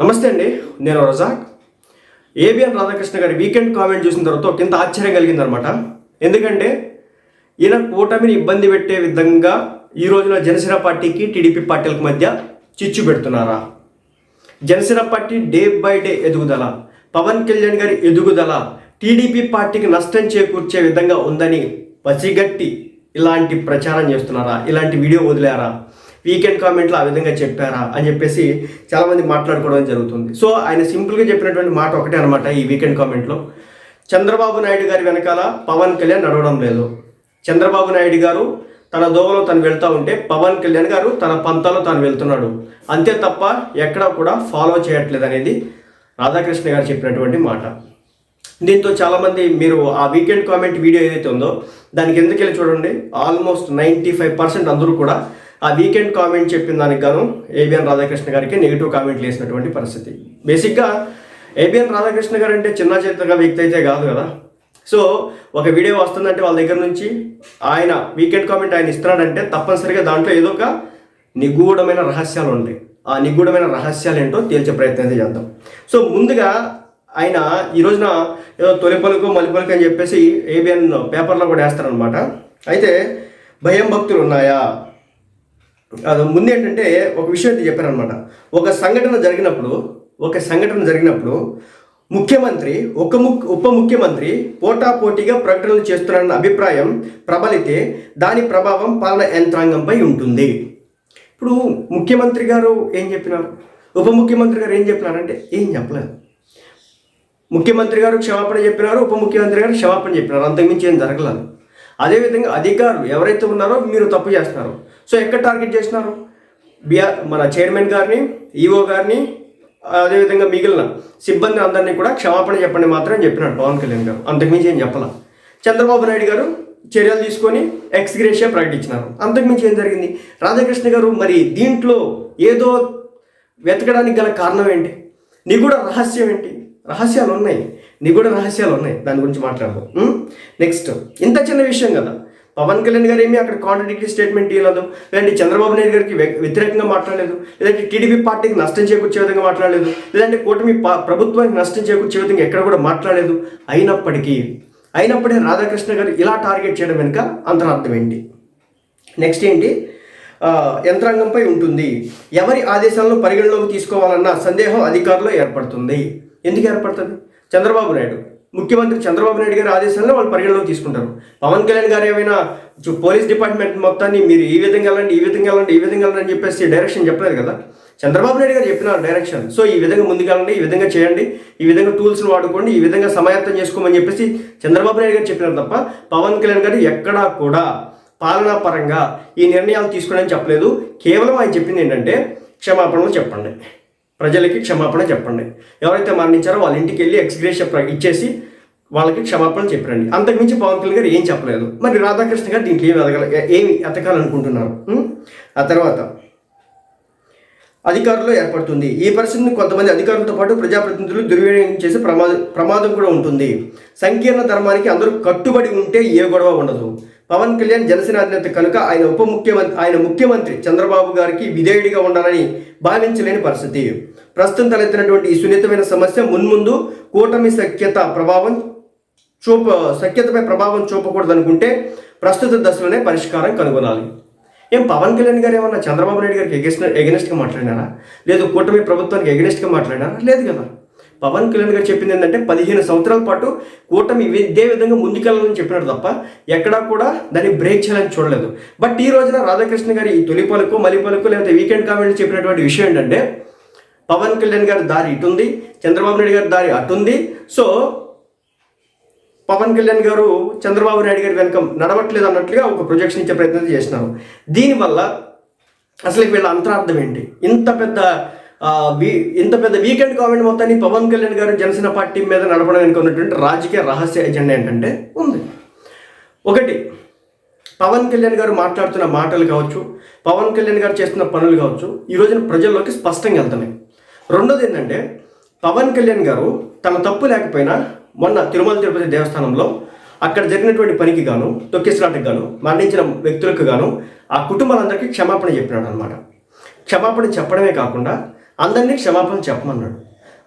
నమస్తే అండి నేను రజాక్. ఏబిఎన్ రాధాకృష్ణ గారి వీకెండ్ కామెంట్ చూసిన తర్వాత ఒక ఆశ్చర్యం ఆశ్చర్యం కలిగిందనమాట. ఎందుకంటే ఈయన కూటమిని ఇబ్బంది పెట్టే విధంగా ఈ రోజున జనసేన పార్టీకి టీడీపీ పార్టీలకు మధ్య చిచ్చు పెడుతున్నారా? Janasena party day by day ఎదుగుదల పవన్ కళ్యాణ్ గారి ఎదుగుదల టీడీపీ పార్టీకి నష్టం చేకూర్చే విధంగా ఉందని పసిగట్టి ఇలాంటి ప్రచారం చేస్తున్నారా? ఇలాంటి వీడియో వదిలారా? వీకెండ్ కామెంట్లో ఆ విధంగా చెప్పారా అని చెప్పేసి చాలామంది మాట్లాడుకోవడం జరుగుతుంది. సో ఆయన సింపుల్గా చెప్పినటువంటి మాట ఒకటే అనమాట ఈ వీకెండ్ కామెంట్లో. చంద్రబాబు నాయుడు గారి వెనకాల పవన్ కళ్యాణ్ నడవడం లేదు. చంద్రబాబు నాయుడు గారు తన దోవలో తను వెళ్తూ ఉంటే పవన్ కళ్యాణ్ గారు తన పంతాలో తాను వెళ్తున్నాడు. అంతే తప్ప ఎక్కడా కూడా ఫాలో చేయట్లేదు అనేది రాధాకృష్ణ గారు చెప్పినటువంటి మాట. దీంతో చాలామంది మీరు ఆ వీకెండ్ కామెంట్ వీడియో ఏదైతే ఉందో దానికి ఎందుకు వెళ్ళి చూడండి? ఆల్మోస్ట్ నైంటీ ఫైవ్ పర్సెంట్ అందరూ కూడా ఆ వీకెండ్ కామెంట్ చెప్పిన దానికి గాను ఏబిఎన్ రాధాకృష్ణ గారికి నెగిటివ్ కామెంట్లు వేసినటువంటి పరిస్థితి. బేసిక్గా ఏబిఎన్ రాధాకృష్ణ గారు అంటే చిన్న చేతగా వ్యక్తి అయితే కాదు కదా. సో ఒక వీడియో వస్తుందంటే వాళ్ళ దగ్గర నుంచి ఆయన వీకెండ్ కామెంట్ ఆయన ఇస్తున్నాడంటే తప్పనిసరిగా దాంట్లో ఏదో ఒక నిగూఢమైన రహస్యాలు ఉంటాయి. ఆ నిగూఢమైన రహస్యాలు ఏంటో తేల్చే ప్రయత్నం అయితే చేద్దాం. సో ముందుగా ఆయన ఈ రోజున ఏదో తొలి పలుకు మలి పలుకు అని చెప్పేసి ఏబిఎన్ పేపర్లో కూడా వేస్తారనమాట అయితే భయం భక్తులు ఉన్నాయా? ముందు ఏంటంటే ఒక విషయం అయితే చెప్పారనమాట ఒక సంఘటన జరిగినప్పుడు ఒక సంఘటన జరిగినప్పుడు ముఖ్యమంత్రి ఒక ముక్ ఉప ముఖ్యమంత్రి పోటాపోటీగా ప్రకటనలు చేస్తున్నారన్న అభిప్రాయం ప్రబలితే దాని ప్రభావం పాలన యంత్రాంగంపై ఉంటుంది. ఇప్పుడు ముఖ్యమంత్రి గారు ఏం చెప్పినారు? ఉప ముఖ్యమంత్రి గారు ఏం చెప్పినారంటే ఏం చెప్పలేదు ముఖ్యమంత్రి గారు క్షమాపణ చెప్పినారు ఉప ముఖ్యమంత్రి గారు క్షమాపణ చెప్పినారు. అంతకుమించి ఏం జరగలేదు. అదేవిధంగా అధికారులు ఎవరైతే ఉన్నారో మీరు తప్పు చేస్తున్నారు. సో ఎక్కడ టార్గెట్ చేసినారు? బిఆర్ మన చైర్మన్ గారిని ఈఓ గారిని అదేవిధంగా మిగిలిన సిబ్బంది అందరినీ కూడా క్షమాపణ చెప్పండి మాత్రం చెప్పినాడు పవన్ కళ్యాణ్ గారు. అంతకుమించి ఏం చెప్పాల. చంద్రబాబు నాయుడు గారు చర్యలు తీసుకొని ఎక్స్గ్రేషియా ప్రకటించినారు. అంతకుమించి ఏం జరిగింది? రాధాకృష్ణ గారు మరి దీంట్లో ఏదో వెతకడానికి గల కారణం ఏంటి? నిగూఢ రహస్యం ఏంటి? రహస్యాలు ఉన్నాయి. నిగూఢ రహస్యాలు ఉన్నాయి. దాని గురించి మాట్లాడదాం. నెక్స్ట్ ఇంత చిన్న విషయం కదా. పవన్ కళ్యాణ్ గారు ఏమీ అక్కడ కాంట్రడిక్టరీ స్టేట్మెంట్ ఇవ్వలేదు లేదంటే చంద్రబాబు నాయుడు గారికి వ్యతిరేకంగా మాట్లాడలేదు. లేదంటే టీడీపీ పార్టీకి నష్టం చేకూర్చే విధంగా మాట్లాడలేదు. లేదంటే కూటమి పా- ప్రభుత్వానికి నష్టం చేకూర్చే విధంగా ఎక్కడ కూడా మాట్లాడలేదు. అయినప్పటికీ అయినప్పటికీ రాధాకృష్ణ గారు ఇలా టార్గెట్ చేయడం వెనుక అంతరార్థం ఏంటి? నెక్స్ట్ ఏంటి? యంత్రాంగంపై ఉంటుంది. ఎవరి ఆదేశాలను పరిగణలోకి తీసుకోవాలన్న సందేహం అధికారులు ఏర్పడుతుంది. ఎందుకు ఏర్పడుతుంది? చంద్రబాబు నాయుడు. ముఖ్యమంత్రి చంద్రబాబు నాయుడు గారి ఆదేశాలను వాళ్ళు పరిగణలోకి తీసుకుంటారు. పవన్ కళ్యాణ్ గారు ఏమైనా పోలీస్ డిపార్ట్మెంట్ మొత్తాన్ని మీరు ఈ విధంగా వెళ్ళండి ఈ విధంగా వెళ్ళండి ఈ విధంగా వెళ్ళండి అని చెప్పేసి డైరెక్షన్ చెప్పలేదు కదా? చంద్రబాబు నాయుడు గారు చెప్పినారు డైరెక్షన్. సో ఈ విధంగా ముందుకెళ్ళండి ఈ విధంగా చేయండి ఈ విధంగా టూల్స్ని వాడుకోండి ఈ విధంగా సమాయత్తం చేసుకోమని చెప్పేసి చంద్రబాబు నాయుడు గారు చెప్పినారు తప్ప పవన్ కళ్యాణ్ గారు ఎక్కడా కూడా పాలనా పరంగా ఈ నిర్ణయాలు తీసుకోవడానికి చెప్పలేదు. కేవలం ఆయన చెప్పింది ఏంటంటే క్షమాపణలు చెప్పండి. ప్రజలకి క్షమాపణ చెప్పండి. ఎవరైతే మరణించారో వాళ్ళ ఇంటికి వెళ్ళి ఎక్స్గ్రేషియా ఇచ్చేసి వాళ్ళకి క్షమాపణ చెప్పండి అంతకుమించి పవన్ కళ్యాణ్ గారు ఏం చెప్పలేదు. మరి రాధాకృష్ణ గారు దీంట్లో ఏమి ఎదగల ఏమి ఎతకాలనుకుంటున్నారు? ఆ తర్వాత అధికారులు ఏర్పడుతుంది. ఈ పరిస్థితిని కొంతమంది అధికారులతో పాటు ప్రజాప్రతినిధులు దుర్వినియోగం చేసే ప్రమాదం ప్రమాదం కూడా ఉంటుంది. సంకీర్ణ ధర్మానికి అందరూ కట్టుబడి ఉంటే ఏ గొడవ ఉండదు. పవన్ కళ్యాణ్ జనసేన అధినేత కనుక ఆయన ఉప ముఖ్యమంత్రి ఆయన ముఖ్యమంత్రి చంద్రబాబు గారికి విధేయుడిగా ఉండాలని భావించలేని పరిస్థితి. ప్రస్తుతం తలెత్తినటువంటి ఈ సున్నితమైన సమస్య మున్ముందు కూటమి సఖ్యత ప్రభావం చూప సఖ్యతపై ప్రభావం చూపకూడదనుకుంటే ప్రస్తుత దశలోనే పరిష్కారం కనుగొనాలి. ఏం పవన్ కళ్యాణ్ గారు ఏమన్నా చంద్రబాబు నాయుడు గారికి ఎగెస్ట్ ఎగెనిస్ట్గా మాట్లాడినారా? లేదు కూటమి ప్రభుత్వానికి ఎగెనిస్ట్గా మాట్లాడినారా? లేదు కదా. పవన్ కళ్యాణ్ గారు చెప్పింది ఏంటంటే పదిహేను సంవత్సరాల పాటు కూటమి ఇదే విధంగా ముందుకెళ్ళాలని చెప్పినాడు తప్ప ఎక్కడా కూడా దాన్ని బ్రేక్ చేయాలని చూడలేదు. బట్ ఈ రోజున రాధాకృష్ణ గారి ఈ తొలి పలుకు మలి పలుకు లేకపోతే వీకెండ్ కామెంట్ చెప్పినటువంటి విషయం ఏంటంటే పవన్ కళ్యాణ్ గారి దారి ఇటుంది చంద్రబాబు నాయుడు గారి దారి అటుంది సో పవన్ కళ్యాణ్ గారు చంద్రబాబు నాయుడు గారి వెనక నడవట్లేదు అన్నట్లుగా ఒక ప్రొజెక్షన్ ఇచ్చే ప్రయత్నం చేస్తున్నారు. దీనివల్ల అసలు వీళ్ళ అంతరార్థం ఏంటి? ఇంత పెద్ద ఇంత పెద్ద వీకెండ్ కామెంట్ మొత్తాన్ని పవన్ కళ్యాణ్ గారు జనసేన పార్టీ మీద నడపడం వెనుక ఉన్నటువంటి రాజకీయ రహస్య ఎజెండా ఏంటంటే ఉంది. ఒకటి పవన్ కళ్యాణ్ గారు మాట్లాడుతున్న మాటలు కావచ్చు పవన్ కళ్యాణ్ గారు చేస్తున్న పనులు కావచ్చు ఈ రోజున ప్రజల్లోకి స్పష్టంగా వెళ్తున్నాయి. రెండోది ఏంటంటే పవన్ కళ్యాణ్ గారు తన తప్పు లేకపోయినా మొన్న తిరుమల తిరుపతి దేవస్థానంలో అక్కడ జరిగినటువంటి పనికి గాను తొక్కిసలాటకు గాను మరణించిన వ్యక్తులకు గాను ఆ కుటుంబాలందరికీ క్షమాపణ చెప్పినాడు అనమాట క్షమాపణ చెప్పడమే కాకుండా అందరినీ క్షమాపణ చెప్పమన్నాడు.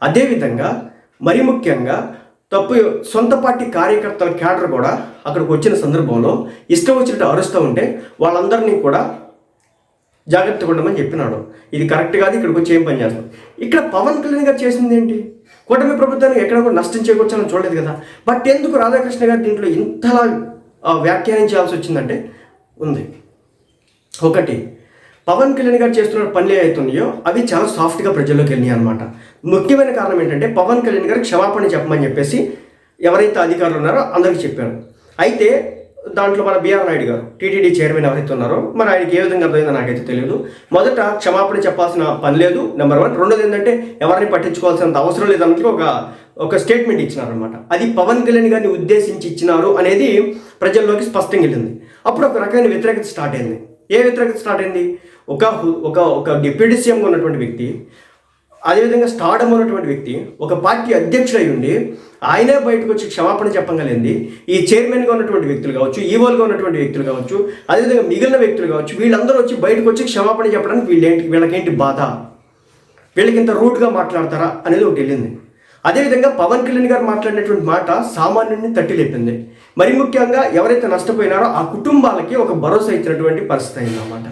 అదేవిధంగా మరి ముఖ్యంగా తప్పు సొంత పార్టీ కార్యకర్తల క్యాడర్ కూడా అక్కడికి వచ్చిన సందర్భంలో ఇష్టం వచ్చినట్టు అరుస్తూ ఉంటే వాళ్ళందరినీ కూడా జాగ్రత్తగా ఉండమని చెప్పినాడు. ఇది కరెక్ట్ కాదు ఇక్కడికి వచ్చి ఏం పని చేస్తాం? ఇక్కడ పవన్ కళ్యాణ్ గారు చేసింది ఏంటి? కూటమి ప్రభుత్వానికి ఎక్కడ కూడా నష్టం చేకూర్చాలని చూడలేదు కదా. బట్ ఎందుకు రాధాకృష్ణ గారు దీంట్లో ఇంతలా వ్యాఖ్యానించాల్సి వచ్చిందంటే ఉంది. ఒకటి పవన్ కళ్యాణ్ గారు చేస్తున్న పనులు అవుతున్నాయో అవి చాలా సాఫ్ట్గా ప్రజల్లోకి వెళ్ళినాయి అనమాట ముఖ్యమైన కారణం ఏంటంటే పవన్ కళ్యాణ్ గారు క్షమాపణ చెప్పమని చెప్పేసి ఎవరైతే అధికారులు ఉన్నారో అందరికీ చెప్పారు. అయితే దాంట్లో మన బీఆర్ నాయుడు గారు టీటీడీ చైర్మన్ ఎవరైతే ఉన్నారో మరి ఆయనకి ఏ విధంగా అర్థమైందో నాకైతే తెలియదు. మొదట క్షమాపణ చెప్పాల్సిన పని లేదు నెంబర్ వన్ రెండోది ఏంటంటే ఎవరిని పట్టించుకోవాల్సినంత అవసరం లేదన్నట్లు ఒక ఒక స్టేట్మెంట్ ఇచ్చినారనమాట అది పవన్ కళ్యాణ్ గారిని ఉద్దేశించి ఇచ్చినారు అనేది ప్రజల్లోకి స్పష్టంగా వెళ్ళింది. అప్పుడు ఒక రకమైన వ్యతిరేకత స్టార్ట్ అయింది. ఏ వ్యతిరేకత స్టార్ట్ అయింది? ఒక ఒక ఒక డిప్యూటీ సీఎంగా ఉన్నటువంటి వ్యక్తి అదేవిధంగా స్టార్డమ్ ఉన్నటువంటి వ్యక్తి ఒక పార్టీ అధ్యక్షుడై ఉండి ఆయనే బయటకు వచ్చి క్షమాపణ చెప్పగలిగింది ఈ చైర్మన్గా ఉన్నటువంటి వ్యక్తులు కావచ్చు ఈవోల్గా ఉన్నటువంటి వ్యక్తులు కావచ్చు అదేవిధంగా మిగిలిన వ్యక్తులు కావచ్చు వీళ్ళందరూ వచ్చి బయటకు వచ్చి క్షమాపణ చెప్పడానికి వీళ్ళేంటి వీళ్ళకేంటి బాధ? వీళ్ళకి ఇంత రూట్గా మాట్లాడతారా అనేది ఒకటి వెళ్ళింది. అదేవిధంగా పవన్ కళ్యాణ్ గారు మాట్లాడినటువంటి మాట సామాన్యుడిని తట్టి లేపింది. మరి ముఖ్యంగా ఎవరైతే నష్టపోయినారో ఆ కుటుంబాలకి ఒక భరోసా ఇచ్చినటువంటి పరిస్థితి అయిందన్నమాట.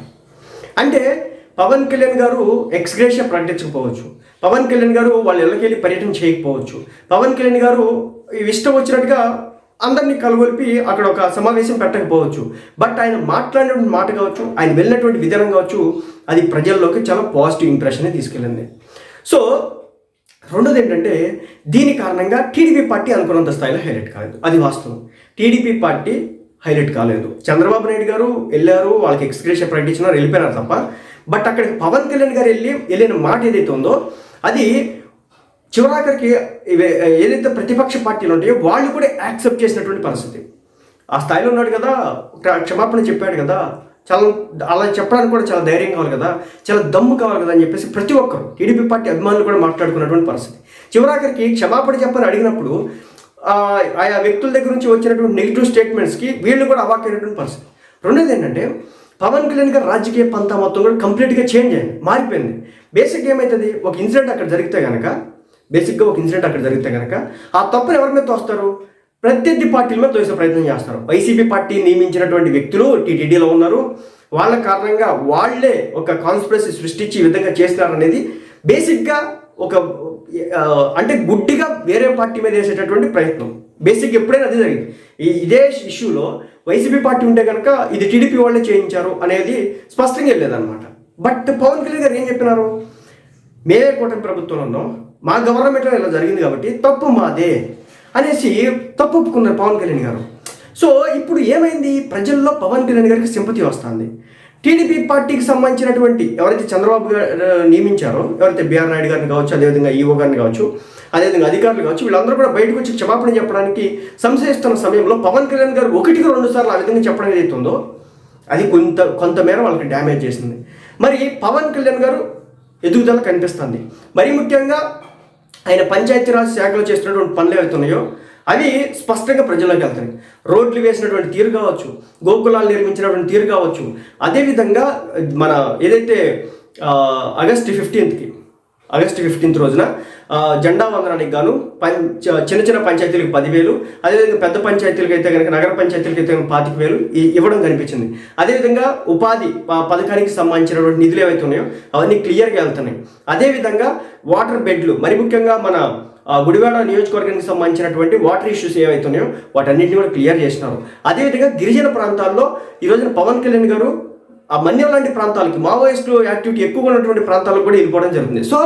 అంటే పవన్ కళ్యాణ్ గారు ఎక్స్గ్రేషియా ప్రకటించకపోవచ్చు. పవన్ కళ్యాణ్ గారు వాళ్ళ ఇళ్ళకి వెళ్ళి పర్యటన చేయకపోవచ్చు. పవన్ కళ్యాణ్ గారు ఇష్టం వచ్చినట్టుగా అందరినీ కలగొలిపి అక్కడ ఒక సమావేశం పెట్టకపోవచ్చు. బట్ ఆయన మాట్లాడినటువంటి మాట కావచ్చు ఆయన వెళ్ళినటువంటి విధానం కావచ్చు అది ప్రజల్లోకి చాలా పాజిటివ్ ఇంప్రెషన్ తీసుకెళ్ళింది. సో రెండోది ఏంటంటే దీని కారణంగా టీడీపీ పార్టీ అనుకున్నంత స్థాయిలో హైలైట్ కాలేదు. అది వాస్తవం. టీడీపీ పార్టీ హైలైట్ కాలేదు. చంద్రబాబు నాయుడు గారు వెళ్ళారు వాళ్ళకి ఎక్స్క్రేషన్ ప్రకటించినారు వెళ్ళిపోయినారు తప్ప. బట్ అక్కడికి పవన్ కళ్యాణ్ గారు వెళ్ళి వెళ్ళిన మాట ఏదైతే ఉందో అది చివరాఖరికి ఏదైతే ప్రతిపక్ష పార్టీలు ఉంటాయో వాళ్ళు కూడా యాక్సెప్ట్ చేసినటువంటి పరిస్థితి. ఆ స్థాయిలో ఉన్నాడు కదా క్షమాపణ చెప్పాడు కదా. చాలా అలా చెప్పడానికి కూడా చాలా ధైర్యం కావాలి కదా. చాలా దమ్ము కావాలి కదా అని చెప్పేసి ప్రతి ఒక్కరు టీడీపీ పార్టీ అభిమానులు కూడా మాట్లాడుకున్నటువంటి పరిస్థితి. చివరాఖరికి క్షమాపణ చెప్పని అడిగినప్పుడు ఆయా వ్యక్తుల దగ్గర నుంచి వచ్చినటువంటి నెగిటివ్ స్టేట్మెంట్స్కి వీళ్ళు కూడా అవాకైనటువంటి పరిస్థితి. రెండోది ఏంటంటే పవన్ కళ్యాణ్ గారు రాజకీయ పంతా మొత్తం కూడా కంప్లీట్గా చేంజ్ అయింది మారిపోయింది. బేసిక్ ఏమవుతుంది ఒక ఇన్సిడెంట్ అక్కడ జరిగితే కనుక బేసిక్గా ఒక ఇన్సిడెంట్ అక్కడ జరిగితే కనుక ఆ తప్పును ఎవరి మీద తోస్తారు? ప్రత్యర్థి పార్టీల మీద తోసే ప్రయత్నం చేస్తారు. వైసీపీ పార్టీ నియమించినటువంటి వ్యక్తులు టీటీడీలో ఉన్నారు. వాళ్ళ కారణంగా వాళ్ళే ఒక కాన్స్పిరసీ సృష్టించి ఈ విధంగా చేస్తున్నారనేది బేసిక్గా ఒక అంటే గుడ్డిగా వేరే పార్టీ మీద వేసేటటువంటి ప్రయత్నం. బేసిక్ ఎప్పుడైనా అదే జరిగింది. ఈ ఇదే ఇష్యూలో వైసీపీ పార్టీ ఉంటే కనుక ఇది టీడీపీ వాళ్ళే చేయించారు అనేది స్పష్టంగా వెళ్ళేదన్నమాట బట్ పవన్ కళ్యాణ్ గారు ఏం చెప్పినారు? మేమే కూటమి ప్రభుత్వంలో ఉన్నాం. మా గవర్నమెంట్లో ఇలా జరిగింది కాబట్టి తప్పు మాదే అనేసి తప్పు ఒప్పుకున్నారు పవన్ కళ్యాణ్ గారు. సో ఇప్పుడు ఏమైంది? ప్రజల్లో పవన్ కళ్యాణ్ గారికి సింపతి వస్తుంది. టీడీపీ పార్టీకి సంబంధించినటువంటి ఎవరైతే చంద్రబాబు గారు నియమించారో ఎవరైతే బీఆర్ నాయుడు గారిని కావచ్చు అదేవిధంగా ఈఓ గారిని కావచ్చు అదేవిధంగా అధికారులు కావచ్చు వీళ్ళందరూ కూడా బయటకు వచ్చి క్షమాపణ చెప్పడానికి సంశయిస్తున్న సమయంలో పవన్ కళ్యాణ్ గారు ఒకటికి రెండు సార్లు ఆ విధంగా చెప్పడం ఏదైతే ఉందో అది కొంత కొంతమేర వాళ్ళకి డ్యామేజ్ చేసింది. మరి పవన్ కళ్యాణ్ గారు ఎదుగుదల కనిపిస్తుంది. మరీ ముఖ్యంగా ఆయన పంచాయతీరాజ్ శాఖలో చేస్తున్నటువంటి పనులు ఏవైతున్నాయో అవి స్పష్టంగా ప్రజల్లోకి వెళ్తుంది రోడ్లు వేసినటువంటి తీరు కావచ్చు గోకులాలు నిర్మించినటువంటి తీరు కావచ్చు అదేవిధంగా మన ఏదైతే ఆగస్టు ఫిఫ్టీన్త్కి ఆగస్టు ఫిఫ్టీన్త్ రోజున జెండా వందనానికి గాను పంచ చిన్న చిన్న పంచాయతీలకు పదివేలు అదేవిధంగా పెద్ద పంచాయతీలకు అయితే కనుక నగర పంచాయతీలకు అయితే కనుక పాతిక వేలు ఇవ్వడం కనిపించింది. అదేవిధంగా ఉపాధి పథకానికి సంబంధించినటువంటి నిధులు ఏవైతే ఉన్నాయో అవన్నీ క్లియర్గా వెళ్తున్నాయి. అదేవిధంగా వాటర్ బెడ్లు మరి ముఖ్యంగా మన గుడివాడ నియోజకవర్గానికి సంబంధించినటువంటి వాటర్ ఇష్యూస్ ఏవైతున్నాయో వాటన్నింటినీ కూడా క్లియర్ చేసినారు. అదేవిధంగా గిరిజన ప్రాంతాల్లో ఈరోజున పవన్ కళ్యాణ్ గారు ఆ మన్యం లాంటి ప్రాంతాలకి మావోయిస్టులు యాక్టివిటీ ఎక్కువగా ఉన్నటువంటి ప్రాంతాలకు కూడా వెళ్ళిపోవడం జరుగుతుంది. సో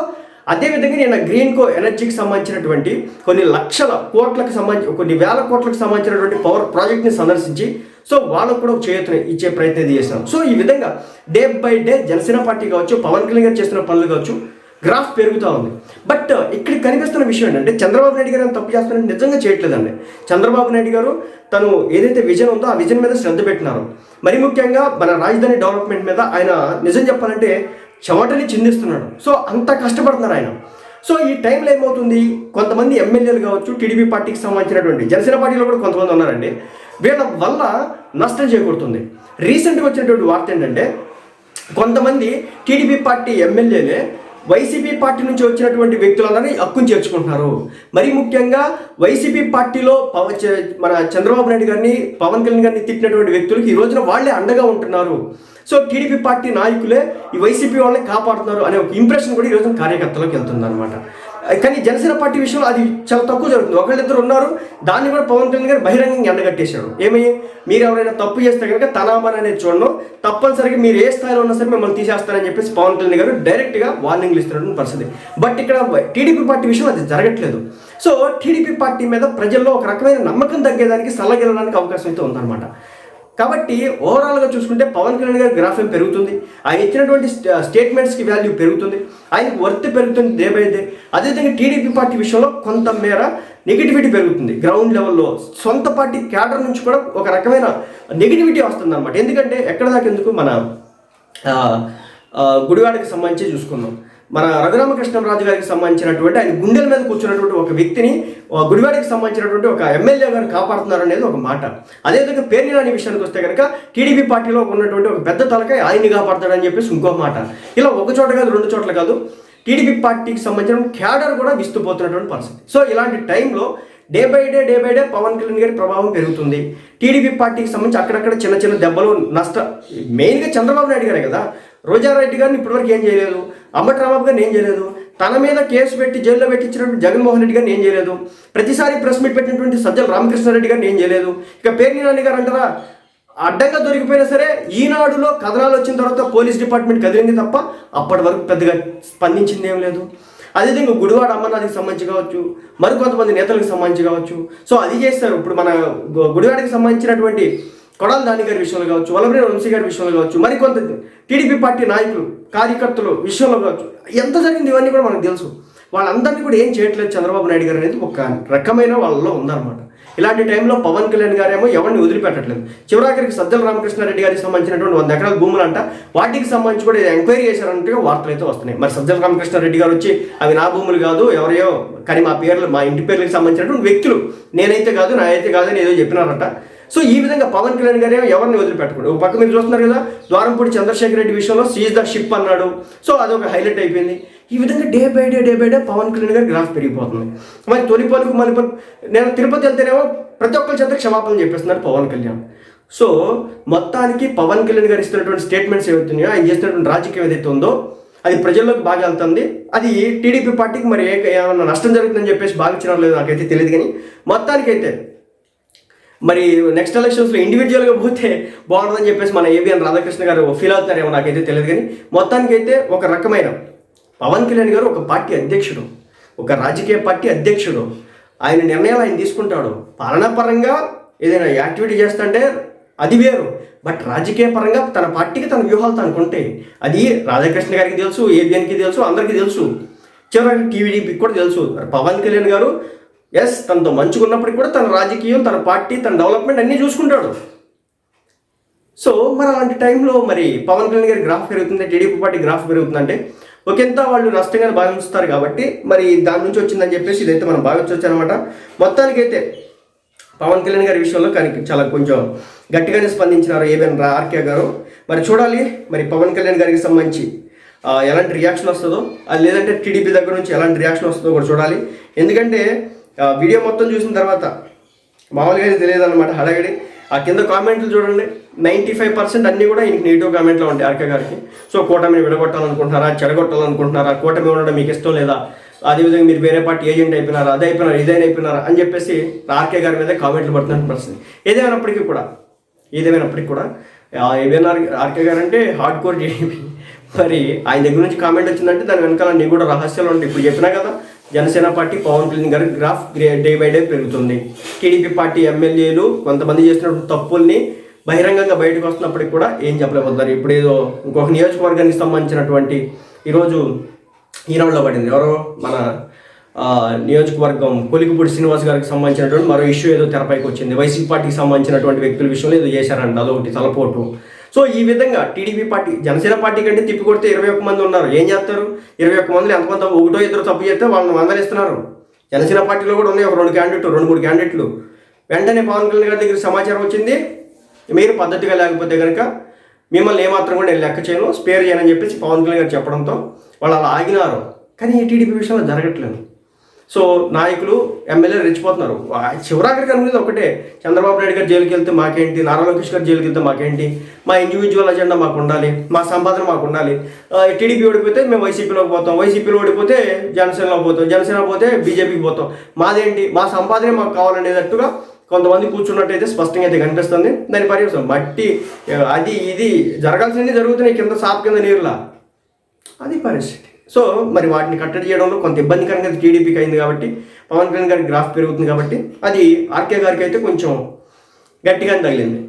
అదేవిధంగా నేను గ్రీన్ కో ఎనర్జీకి సంబంధించినటువంటి కొన్ని లక్షల కోట్లకు సంబంధించి కొన్ని వేల కోట్లకు సంబంధించినటువంటి పవర్ ప్రాజెక్ట్ని సందర్శించి సో వాళ్ళకు కూడా ఒక ఇచ్చే ప్రయత్నం ఇది సో ఈ విధంగా day by day Janasena party కావచ్చు పవన్ కళ్యాణ్ గారు చేస్తున్న పనులు కావచ్చు గ్రాఫ్ పెరుగుతూ ఉంది. బట్ uh, ఇక్కడ కనిపిస్తున్న విషయం ఏంటంటే చంద్రబాబు నాయుడు గారు తప్పు చేస్తున్నారని నిజంగా చేయట్లేదండి. చంద్రబాబు నాయుడు గారు తను ఏదైతే విజన్ ఉందో ఆ విజన్ మీద శ్రద్ధ పెట్టినారు. మరి ముఖ్యంగా మన రాజధాని డెవలప్మెంట్ మీద ఆయన నిజం చెప్పాలంటే చెమటని చిందిస్తున్నాడు. సో అంత కష్టపడుతున్నారు ఆయన. సో ఈ టైంలో ఏమవుతుంది? కొంతమంది ఎమ్మెల్యేలు కావచ్చు టీడీపీ పార్టీకి సంబంధించినటువంటి జనసేన పార్టీలో కూడా కొంతమంది ఉన్నారండి. వీళ్ళ వల్ల నష్టం చేకూరుతుంది. రీసెంట్గా వచ్చినటువంటి వార్త ఏంటంటే కొంతమంది టీడీపీ పార్టీ ఎమ్మెల్యేలే వైసీపీ పార్టీ నుంచి వచ్చినటువంటి వ్యక్తులందరినీ హక్కును చేర్చుకుంటున్నారు. మరి ముఖ్యంగా వైసీపీ పార్టీలో పవ మన చంద్రబాబు నాయుడు గారిని పవన్ కళ్యాణ్ గారిని తిట్టినటువంటి వ్యక్తులకు ఈ రోజున వాళ్ళే అండగా ఉంటున్నారు. సో టీడీపీ పార్టీ నాయకులే ఈ వైసీపీ వాళ్ళని కాపాడుతున్నారు అనే ఒక ఇంప్రెషన్ కూడా ఈ రోజున కార్యకర్తలకు వెళ్తుంది అనమాట కానీ జనసేన పార్టీ విషయంలో అది చాలా తక్కువ జరుగుతుంది. ఒకళ్ళిద్దరు ఉన్నారు దాన్ని కూడా పవన్ కళ్యాణ్ గారు బహిరంగంగా ఎండగట్టేశారు ఏమి? మీరు ఎవరైనా తప్పు చేస్తే కనుక తనామని అనేది చూడడం. తప్పనిసరిగా మీరు ఏ స్థాయిలో ఉన్నా సరే మిమ్మల్ని తీసేస్తారని చెప్పేసి పవన్ కళ్యాణ్ గారు డైరెక్ట్గా వార్నింగ్లు ఇస్తున్నటువంటి పరిస్థితి. బట్ ఇక్కడ టీడీపీ పార్టీ విషయం అది జరగట్లేదు. సో టీడీపీ పార్టీ మీద ప్రజల్లో ఒక రకమైన నమ్మకం తగ్గేదానికి సల్లగెలడానికి అవకాశం అయితే ఉందన్నమాట. కాబట్టి ఓవరాల్గా చూసుకుంటే పవన్ కళ్యాణ్ గారి గ్రాఫ్యం పెరుగుతుంది? ఆయన ఇచ్చినటువంటి స్టేట్మెంట్స్కి uh, వాల్యూ పెరుగుతుంది. ఆయనకు వర్త్ పెరుగుతుంది డే బై డే అదేవిధంగా టీడీపీ పార్టీ విషయంలో కొంత మేర నెగిటివిటీ పెరుగుతుంది గ్రౌండ్ లెవెల్లో సొంత పార్టీ క్యాడర్ నుంచి కూడా ఒక రకమైన నెగిటివిటీ వస్తుంది అనమాట ఎందుకంటే ఎక్కడ దాకా ఎందుకు మన uh, uh, గుడివాడకి సంబంధించి చూసుకుందాం. మన రఘురామకృష్ణరాజు గారికి సంబంధించినటువంటి ఆయన గుండెల మీద కూర్చున్నటువంటి ఒక వ్యక్తిని గుడివాడికి సంబంధించినటువంటి ఒక ఎమ్మెల్యే గారు కాపాడుతున్నారు అనేది ఒక మాట. అదేవిధంగా పేర్నిరాని విషయానికి వస్తే కనుక టీడీపీ పార్టీలో ఉన్నటువంటి ఒక పెద్ద తలకాయ ఆయన్ని కాపాడుతాడని చెప్పేసి ఇంకో మాట. ఇలా ఒక చోట కాదు రెండు చోట్ల కాదు టీడీపీ పార్టీకి సంబంధించిన క్యాడర్ కూడా విస్తుపోతున్నటువంటి పరిస్థితి. సో ఇలాంటి టైంలో day by day day by day Pawan Kalyan గారి ప్రభావం పెరుగుతుంది. టీడీపీ పార్టీకి సంబంధించి అక్కడక్కడ చిన్న చిన్న దెబ్బలు నష్ట మెయిన్గా చంద్రబాబు నాయుడు గారే కదా రోజారెడ్డి గారిని ఇప్పటివరకు ఏం చేయలేదు. అంబటి రాంబాబు గారిని ఏం చేయలేదు. తన మీద కేసు పెట్టి జైల్లో పెట్టించినటువంటి జగన్మోహన్ రెడ్డి గారిని ఏం చేయలేదు. ప్రతిసారి ప్రెస్ మీట్ పెట్టినటువంటి సజ్జల రామకృష్ణారెడ్డి గారిని ఏం చేయలేదు. ఇక పేర్ని నాని గారు అంటారా? అడ్డంగా దొరికిపోయినా సరే ఈనాడులో కథనాలు వచ్చిన తర్వాత పోలీస్ డిపార్ట్మెంట్ కదిలింది తప్ప అప్పటి వరకు పెద్దగా స్పందించింది ఏం లేదు. అదేవిధంగా గుడివాడ అమర్నాథ్కి సంబంధించి కావచ్చు మరికొంతమంది నేతలకు సంబంధించి కావచ్చు. సో అది చేస్తారు. ఇప్పుడు మన గు- గుడివాడకి సంబంధించినటువంటి కొడాల దాని గారి విషయంలో కావచ్చు వల్లభనేని వంశీ గారి విషయంలో కావచ్చు మరికొంత టీడీపీ పార్టీ నాయకులు కార్యకర్తలు విషయంలో కావచ్చు ఎంత జరిగింది ఇవన్నీ కూడా మనకు తెలుసు. వాళ్ళందరినీ కూడా ఏం చేయట్లేదు చంద్రబాబు నాయుడు గారు అనేది ఒక రకమైన వాళ్ళలో ఉందన్నమాట. ఇలాంటి టైంలో పవన్ కళ్యాణ్ గారేమో ఎవరిని వదిలిపెట్టట్లేదు. చివరాఖరికి సజ్జల రామకృష్ణారెడ్డి గారికి సంబంధించినటువంటి వంద ఎకరాల భూములంట వాటికి సంబంధించి కూడా ఎంక్వైరీ చేశారంటే వార్తలు అయితే వస్తున్నాయి. మరి సజ్జల రామకృష్ణారెడ్డి గారు వచ్చి అవి నా భూములు కాదు ఎవరియో కానీ మా పేర్లు మా ఇంటి పేర్లకు సంబంధించినటువంటి వ్యక్తులు నేనైతే కాదు నా అయితే కాదు అని ఏదో చెప్పినారట. సో ఈ విధంగా పవన్ కళ్యాణ్ గారు ఎవరిని వదిలిపెట్టకూడదు. ఒక పక్క మీరు చూస్తున్నారు కదా ద్వారంపూడి చంద్రశేఖర్ రెడ్డి విషయంలో సీజ్ ద షిప్ అన్నాడు. సో అదొక హైలైట్ అయిపోయింది. ఈ విధంగా day by day day by day Pawan Kalyan గారి గ్రాఫ్ పెరిగిపోతుంది. మరి తొలి పలుకు మలి నేను తిరుపతి వెళ్తేనేమో ప్రతి ఒక్కరి చేత క్షమాపణ చెప్పేస్తున్నారు పవన్ కళ్యాణ్. సో మొత్తానికి పవన్ కళ్యాణ్ గారు ఇస్తున్నటువంటి స్టేట్మెంట్స్ ఏవైతున్నాయో ఆయన చేస్తున్నటువంటి రాజకీయం ఏదైతే ఉందో అది ప్రజల్లోకి బాగా వెళ్తుంది. అది టీడీపీ పార్టీకి మరి ఏమైనా ఏమన్నా నష్టం జరుగుతుందని చెప్పేసి భావించడం లేదు నాకైతే తెలియదు కానీ మొత్తానికైతే మరి నెక్స్ట్ ఎలక్షన్స్లో ఇండివిజువల్గా పోతే బాగుంటుందని చెప్పేసి మన ఏబిఎన్ రాధాకృష్ణ గారు ఫీల్ అవుతారేమో నాకైతే తెలియదు కానీ మొత్తానికైతే ఒక రకమైన పవన్ కళ్యాణ్ గారు ఒక పార్టీ అధ్యక్షుడు ఒక రాజకీయ పార్టీ అధ్యక్షుడు. ఆయన నిర్ణయాలు ఆయన తీసుకుంటాడు. పాలనాపరంగా ఏదైనా యాక్టివిటీ చేస్తుంటే అది వేరు. బట్ రాజకీయ పరంగా తన పార్టీకి తన వ్యూహాలు తనకుంటే అది రాధాకృష్ణ గారికి తెలుసు ఏబిఎన్కి తెలుసు అందరికీ తెలుసు. చివరికి టీవీడీపీకి కూడా తెలుసు. పవన్ కళ్యాణ్ గారు ఎస్ తనతో మంచుకున్నప్పటికి కూడా తన రాజకీయం తన పార్టీ తన డెవలప్మెంట్ అన్నీ చూసుకుంటాడు. సో మరి అలాంటి టైంలో మరి పవన్ కళ్యాణ్ గారి గ్రాఫ్ పెరుగుతుంది? టీడీపీ పార్టీ గ్రాఫ్ పెరుగుతుందంటే ఒకంత వాళ్ళు నష్టంగా భావిస్తారు కాబట్టి మరి దాని నుంచి వచ్చిందని చెప్పేసి ఇదైతే మనం భావించవచ్చు అనమాట మొత్తానికైతే పవన్ కళ్యాణ్ గారి విషయంలో కానీ చాలా కొంచెం గట్టిగానే స్పందించినారు ఏబిఎన్ ఆర్కే గారు. మరి చూడాలి మరి పవన్ కళ్యాణ్ గారికి సంబంధించి ఎలాంటి రియాక్షన్ వస్తుందో అది లేదంటే టీడీపీ దగ్గర నుంచి ఎలాంటి రియాక్షన్ వస్తుందో కూడా చూడాలి. ఎందుకంటే వీడియో మొత్తం చూసిన తర్వాత మామూలుగా అయితే తెలియదు అనమాట హడాగడి ఆ కింద కామెంట్లు చూడండి నైంటీ ఫైవ్ పర్సెంట్ అన్నీ కూడా ఈయనకి నెగిటివ్ కామెంట్లో ఉంటాయి ఆర్కే గారికి. సో కూటమిని విడగొట్టాలనుకుంటున్నారా చెడగొట్టాలనుకుంటున్నారా కూటమి ఉండడం మీకు ఇష్టం లేదా అదేవిధంగా మీరు వేరే పార్టీ ఏజెంట్ అయిపోయినారా అదే అయిపోయినారా ఇదే అయిపోయినారా అని చెప్పేసి ఆర్కే గారి మీద కామెంట్లు పడుతున్నట్టు పరిస్థితి. ఏదేమైనప్పటికీ కూడా ఏదేమైనప్పటికీ కూడా ఏదైనా ఆర్కే గారు అంటే హార్డ్ కోర్ టీడీపీ మరి ఆయన దగ్గర నుంచి కామెంట్ వచ్చిందంటే దాని వెనకాల నీ కూడా రహస్యాలు ఉంటాయి. ఇప్పుడు చెప్పినా కదా జనసేన పార్టీ పవన్ కళ్యాణ్ గారి గ్రాఫ్ డే బై డే పెరుగుతుంది. టీడీపీ పార్టీ ఎమ్మెల్యేలు కొంతమంది చేస్తున్నటువంటి తప్పుల్ని బహిరంగంగా బయటకు వస్తున్నప్పటికి కూడా ఏం చెప్పలేకపోతున్నారు. ఇప్పుడు ఏదో ఇంకొక నియోజకవర్గానికి సంబంధించినటువంటి ఈరోజు ఈనాడులో పడింది. ఎవరో మన నియోజకవర్గం కొలికిపూడి శ్రీనివాస్ గారికి సంబంధించినటువంటి మరో ఇష్యూ ఏదో తెరపైకి వచ్చింది. వైసీపీ పార్టీకి సంబంధించినటువంటి వ్యక్తుల విషయంలో ఏదో చేశారంట. అదొకటి తలపోటు. సో ఈ విధంగా టీడీపీ పార్టీ జనసేన పార్టీ కంటే తిప్పి కొడితే ఇరవై ఒక్క మంది ఉన్నారు. ఏం చేస్తారు? ఇరవై ఒక్క మందిలో ఎంతమంది తప్పు- ఒకటో ఇద్దరు తప్పు చేస్తే వాళ్ళని మందలిస్తున్నారు జనసేన పార్టీలో కూడా ఉన్నాయి. ఒక రెండు క్యాండిడేట్లు రెండు మూడు క్యాండిడేట్లు. వెంటనే పవన్ కళ్యాణ్ గారి దగ్గర సమాచారం వచ్చింది. మీరు పద్ధతిగా లేకపోతే కనుక మిమ్మల్ని ఏమాత్రం కూడా నేను లెక్క చేయను. స్పేర్ చేయనని చెప్పేసి పవన్ కళ్యాణ్ గారు చెప్పడంతో వాళ్ళు అలా ఆగినారు. కానీ ఈ టీడీపీ విషయంలో జరగట్లేదు. సో నాయకులు ఎమ్మెల్యేలు రెచ్చిపోతున్నారు. వా- చివరాఖరికి అనుకునేది ఒకటే. చంద్రబాబు నాయుడు గారు జైలుకి వెళ్తే మాకేంటి? నారా లోకేష్ గారు జైలుకి వెళ్తే మాకేంటి? మా ఇండివిజువల్ అజెండా మాకు ఉండాలి మా సంపాదన మాకు ఉండాలి టీడీపీ ఓడిపోతే మేము వైసీపీలోకి పోతాం. వైసీపీలో ఓడిపోతే జనసేనలో పోతాం. జనసేన పోతే బీజేపీకి పోతాం. మాదేంటి? మా సంపాదనే మాకు కావాలనేటట్టుగా కొంతమంది కూర్చున్నట్టయితే స్పష్టంగా అయితే కనిపిస్తుంది. దాని పర్యవసం మట్టి అది ఇది జరగాల్సింది జరుగుతున్నాయి కింద సాప్ కింద నీరులా. అది పరిస్థితి. సో మరి వాటిని కట్టడి చేయడంలో కొంత ఇబ్బందికరంగా టీడీపీకి అయింది కాబట్టి పవన్ కళ్యాణ్ గారి గ్రాఫ్ పెరుగుతుంది కాబట్టి అది ఆర్కే గారికి అయితే కొంచెం గట్టిగా తగిలింది.